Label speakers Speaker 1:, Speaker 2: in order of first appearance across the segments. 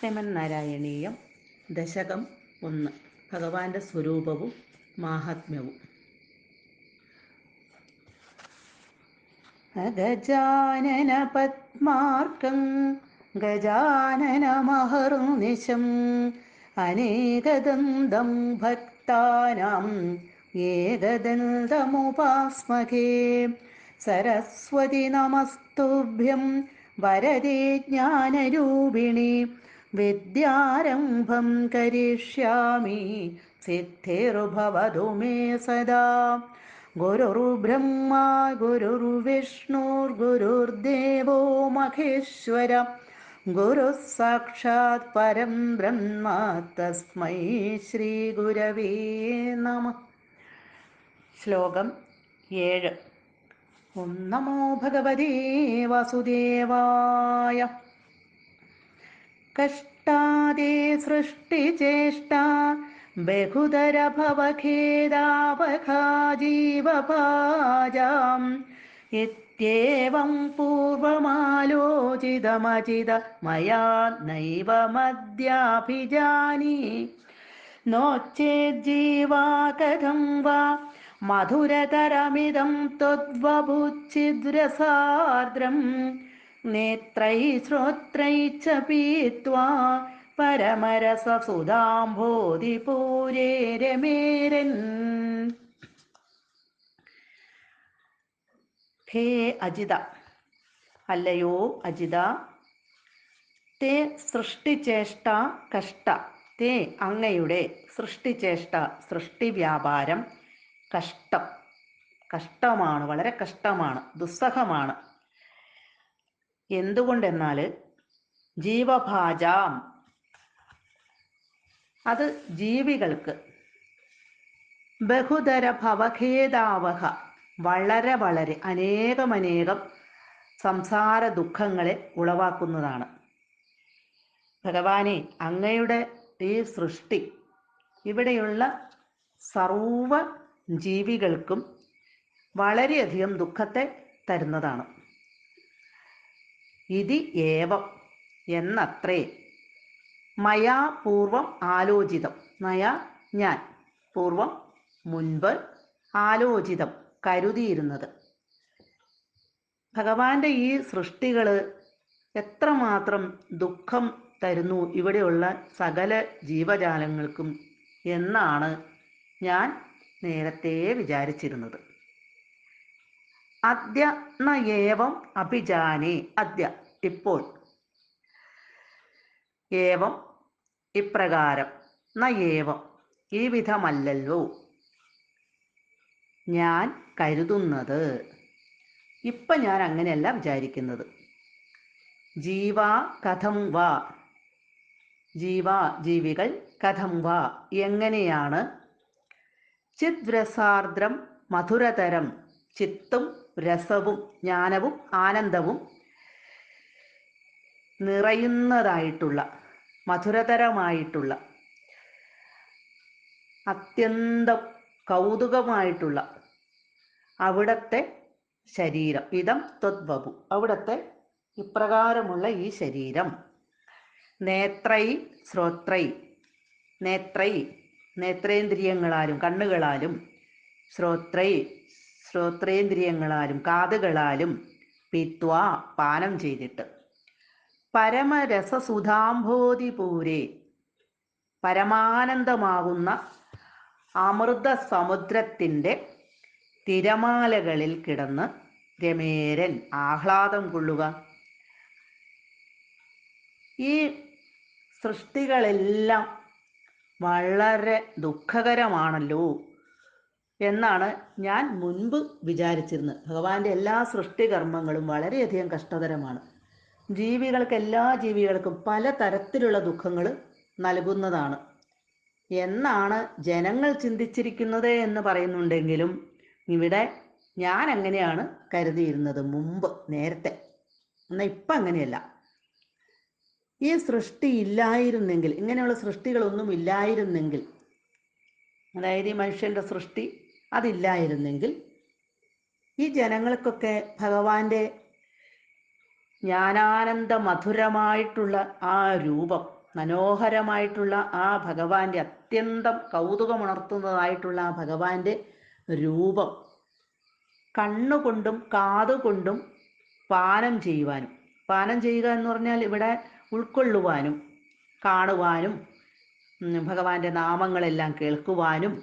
Speaker 1: ശ്രീമന്നാരായണീയം ദശകം ഒന്ന്. ഭഗവാന്റെ സ്വരൂപവും മാഹാത്മ്യവും. ഗജാനന പത്മാർക്കം ഗജാനനമഹർനിശം അനേകദന്തം ഭക്താനാം ഏകദന്തമുപാസ്മകേ സരസ്വതി നമസ്തുഭ്യം വരദേ ജ്ഞാനരൂപിണി വിദ്യാരംഭം കരിഷ്യാമി സിദ്ധിർഭവതു മേ സദാ. ഗുരുർബ്രഹ്മ ഗുരുർവിഷ്ണുർഗുരുർദേവോ മഹേശ്വര. ഗുരു സാക്ഷാത് പരം ബ്രഹ്മ തസ്മൈ ശ്രീ ഗുരവേ നമ. ശ്ലോകം ഏഴ്. ഓം നമോ ഭഗവതേ കഷ്ടാദേ സൃഷ്ടിചേഷ്ട ബഹുതര ഭവഖേദാവഖാ ജീവഭാജാം ഇത്യേവം പൂർവമാലോചിതമചിത മയാ നൈവ മദ്യാഭിജാനി നോച്ചേജ്ജീവാ കഥം വാ മധുരതരമിതം ത്വദ്വഭുച്ഛിദ്രസാർദ്രം നേത്രൈ ശ്രോത്രൈ ച പീത്വാ പരമരസസുധാംഭോധിപൂരേ രമേരൻ. ഹേ അജിത. അല്ലയോ അജിത. തേ സൃഷ്ടിചേഷ്ട കഷ്ട. തേ അങ്ങയുടെ സൃഷ്ടിചേഷ്ട സൃഷ്ടി വ്യാപാരം കഷ്ടം. കഷ്ടമാണ് വളരെ കഷ്ടമാണ് ദുസ്സഹമാണ്. എന്തുകൊണ്ടെന്നാൽ ജീവഭാജാം. അത് ജീവികൾക്ക് ബഹുതര ഭവഖേദാവഹ വളരെ വളരെ അനേകമനേകം സംസാര ദുഃഖങ്ങളെ ഉളവാക്കുന്നതാണ്. ഭഗവാനെ അങ്ങയുടെ ഈ സൃഷ്ടി ഇവിടെയുള്ള സർവ ജീവികൾക്കും വളരെയധികം ദുഃഖത്തെ തരുന്നതാണ്. ഇതി ഏവം എന്നത്രേ. മയാ പൂർവം ആലോചിതം. മയാ ഞാൻ. പൂർവം മുൻപ് ആലോചിതം കരുതിയിരുന്നത്. ഭഗവാന്റെ ഈ സൃഷ്ടികൾ എത്രമാത്രം ദുഃഖം തരുന്നു ഇവിടെയുള്ള സകല ജീവജാലങ്ങൾക്കും എന്നാണ് ഞാൻ നേരത്തെ വിചാരിച്ചിരുന്നത്. അദ്യ ന അദ്യ ഇപ്പോൾ. ഏവം ഇപ്രകാരം. ന ഏവം ഈ വിധമല്ലല്ലോ. ഞാൻ കരുതുന്നത് ഇപ്പം ഞാൻ അങ്ങനെയല്ല വിചാരിക്കുന്നത്. ജീവ കഥം വാ. ജീവ ജീവികൾ കഥം വാ. എങ്ങനെയാണ്? ചിദ്രസാർദ്രം മധുരതരം ചിത്തും രസവും ജ്ഞാനവും ആനന്ദവും നിറയുന്നതായിട്ടുള്ള മധുരതരമായിട്ടുള്ള അത്യന്തം കൗതുകമായിട്ടുള്ള അവിടത്തെ ശരീരം. ഇതം ത്വദ്വപു. അവിടത്തെ ഇപ്രകാരമുള്ള ഈ ശരീരം. നേത്രൈ ശ്രോത്രൈ നേത്രൈ നേത്രേന്ദ്രിയങ്ങളാലും കണ്ണുകളാലും ശ്രോത്രൈ ശ്രോത്രേന്ദ്രിയങ്ങളാലും കാതുകളാലും പിത്വ പാനം ചെയ്തിട്ട്. പരമരസസുധാംഭോതിപൂരെ പരമാനന്ദമാകുന്ന അമൃത സമുദ്രത്തിന്റെ തിരമാലകളിൽ കിടന്ന് രമേരൻ ആഹ്ലാദം കൊള്ളുക. ഈ സൃഷ്ടികളെല്ലാം വളരെ ദുഃഖകരമാണല്ലോ. എന്നാണ് ഞാൻ മുൻപ് വിചാരിച്ചിരുന്നത്. ഭഗവാന്റെ എല്ലാ സൃഷ്ടികർമ്മങ്ങളും വളരെയധികം കഷ്ടതരമാണ്. ജീവികൾക്ക് എല്ലാ ജീവികൾക്കും പല തരത്തിലുള്ള ദുഃഖങ്ങൾ നൽകുന്നതാണ്. എന്നാണ് ജനങ്ങൾ ചിന്തിച്ചിരിക്കുന്നത് എന്ന് പറയുന്നുണ്ടെങ്കിലും ഇവിടെ ഞാൻ അങ്ങനെയാണ് കരുതിയിരുന്നത് മുമ്പ് നേരത്തെ. എന്നാൽ ഇപ്പം അങ്ങനെയല്ല. ഈ സൃഷ്ടി ഇല്ലായിരുന്നെങ്കിൽ ഇങ്ങനെയുള്ള സൃഷ്ടികളൊന്നും ഇല്ലായിരുന്നെങ്കിൽ അതായത് ഈ മനുഷ്യന്റെ സൃഷ്ടി അതില്ലായിരുന്നെങ്കിൽ ഈ ജനങ്ങൾക്കൊക്കെ ഭഗവാന്റെ ജ്ഞാനാനന്ദ മധുരമായിട്ടുള്ള ആ രൂപം മനോഹരമായിട്ടുള്ള ആ ഭഗവാന്റെ അത്യന്തം കൗതുകമുണർത്തുന്നതായിട്ടുള്ള ആ ഭഗവാന്റെ രൂപം കണ്ണുകൊണ്ടും കാതുകൊണ്ടും പാനം ചെയ്യുവാനും പാനം ചെയ്യുക എന്ന് പറഞ്ഞാൽ ഇവിടെ ഉൾക്കൊള്ളുവാനും കാണുവാനും ഭഗവാന്റെ നാമങ്ങളെല്ലാം കേൾക്കുവാനും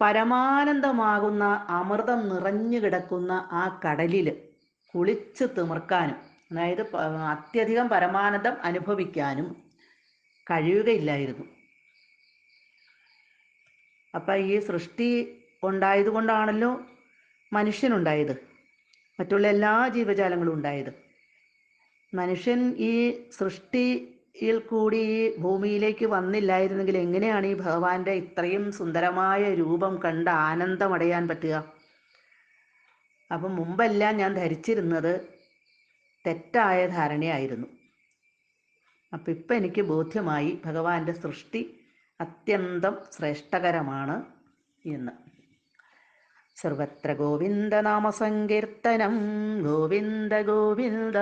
Speaker 1: പരമാനന്ദമാകുന്ന അമൃതം നിറഞ്ഞു കിടക്കുന്ന ആ കടലിൽ കുളിച്ച് തിമിർക്കാനും അതായത് അത്യധികം പരമാനന്ദം അനുഭവിക്കാനും കഴിയുകയില്ലായിരുന്നു. അപ്പം ഈ സൃഷ്ടി ഉണ്ടായതുകൊണ്ടാണല്ലോ മനുഷ്യനുണ്ടായത്. മറ്റുള്ള എല്ലാ ജീവജാലങ്ങളും ഉണ്ടായത്. മനുഷ്യൻ ഈ സൃഷ്ടിയിൽ കൂടി ഭൂമിയിലേക്ക് വന്നില്ലായിരുന്നെങ്കിൽ എങ്ങനെയാണ് ഈ ഭഗവാന്റെ ഇത്രയും സുന്ദരമായ രൂപം കണ്ട് ആനന്ദമടയാൻ പറ്റുക? അപ്പം മുമ്പെല്ലാം ഞാൻ ധരിച്ചിരുന്നത് തെറ്റായ ധാരണയായിരുന്നു. അപ്പം ഇപ്പം എനിക്ക് ബോധ്യമായി ഭഗവാന്റെ സൃഷ്ടി അത്യന്തം ശ്രേഷ്ഠകരമാണ് എന്ന്. സർവത്ര ഗോവിന്ദനാമസങ്കീർത്തനം ഗോവിന്ദ ഗോവിന്ദ.